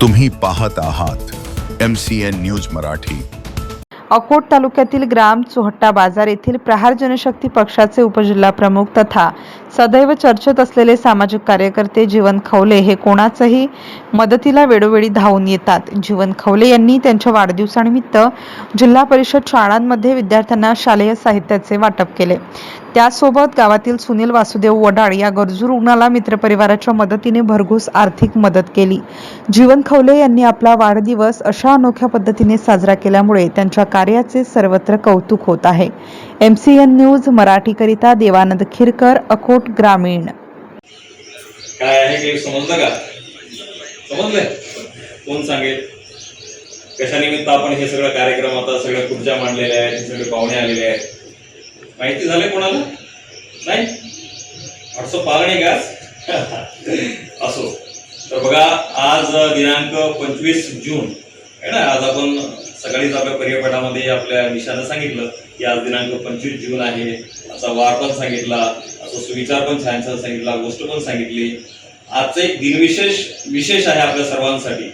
तुम्ही पाहत आहात M C N news Marathi. Akot तालुक्यातील ग्राम चोहट्टा बाजार येथील प्रहार जनशक्ती पक्षाचे उपजिल्हा प्रमुख तथा सदैव चर्चेत असलेले सामाजिक कार्यकर्ते जीवन खवले हे कोणाचंही मदतीला वेळोवेळी धावून येतात. जीवन खवले यांनी त्यांच्या वाढदिवसानिमित्त जिल्हा परिषद शाळांमध्ये विद्यार्थ्यांना शालेय साहित्याचे वाटप केले. त्यासोबत गावातील सुनील वासुदेव वडाळ या गरजू रुग्णाला मित्रपरिवाराच्या मदतीने भरघोस आर्थिक मदत केली. जीवन खवले यांनी आपला वाढदिवस अशा अनोख्या पद्धतीने साजरा केल्यामुळे त्यांच्या कार्याचे सर्वत्र कौतुक होत आहे. एम सी एन न्यूज मराठीकरिता देवानंद खिरकर अकोट ग्रामीण. काय आहे काही समजलं का? समजलंय? कोण सांगेल? कशानिमित्त आपण हे सगळं कार्यक्रम आता सगळ्या खुर्च्या मांडलेल्या आहेत सगळे पाहुणे आलेले आहेत? माहिती झालंय कोणाला? नाही? व्हॉट्सअप आला नाही का असो. तर बघा आज दिनांक पंचवीस जून आहे ना? आज आपण सकाळीच आपल्या परिपाठामध्ये आपल्या निशानं सांगितलं की आज दिनांक पंचवीस जून आहे. असा वार पण सांगितला असं सुविचार पण छान छान सांगितला गोष्ट पण सांगितली. आजचं एक दिनविशेष विशेष आहे आपल्या सर्वांसाठी.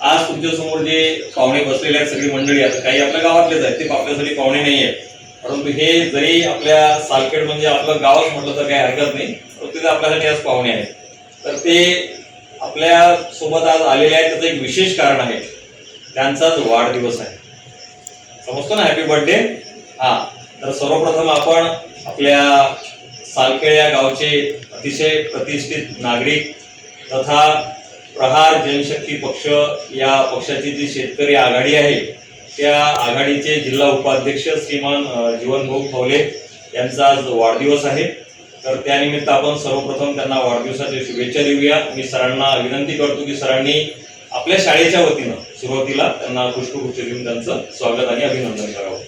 आज तुमच्यासमोर जे पाहुणे बसलेले आहेत सगळी मंडळी आता काही आपल्या गावातलेच आहेत ते आपल्यासाठी पाहुणे नाही आहेत. परंतु हे जरी आपल्या सालखेड म्हणजे आपलं गावच म्हटलं तर काही हरकत नाही परंतु ते आपल्यासाठी आज पाहुणे आहेत. तर ते आपल्यासोबत आज आलेले आहेत त्याचं एक विशेष कारण आहे. त्यांचाच वाढदिवस आहे. समजतो ना हॅपी बर्थडे हा. तर सर्वप्रथम आपण आपल्या सालखेड या गावचे अतिशय प्रतिष्ठित नागरिक तथा प्रहार जनशक्ती पक्ष या पक्षाची जी शेतकरी आघाडी आहे त्या आघाडीचे जिल्हा उपाध्यक्ष श्रीमान जीवनभाऊ फवले यांचा आज वाढदिवस आहे. तर त्यानिमित्त आपण सर्वप्रथम त्यांना वाढदिवसाच्या शुभेच्छा देऊया. मी सरांना विनंती करतो की सरांनी आपल्या शाळेच्या वतीनं सुरुवातीला त्यांना पुष्पगुच्छ देऊन त्यांचं स्वागत आणि अभिनंदन करावं.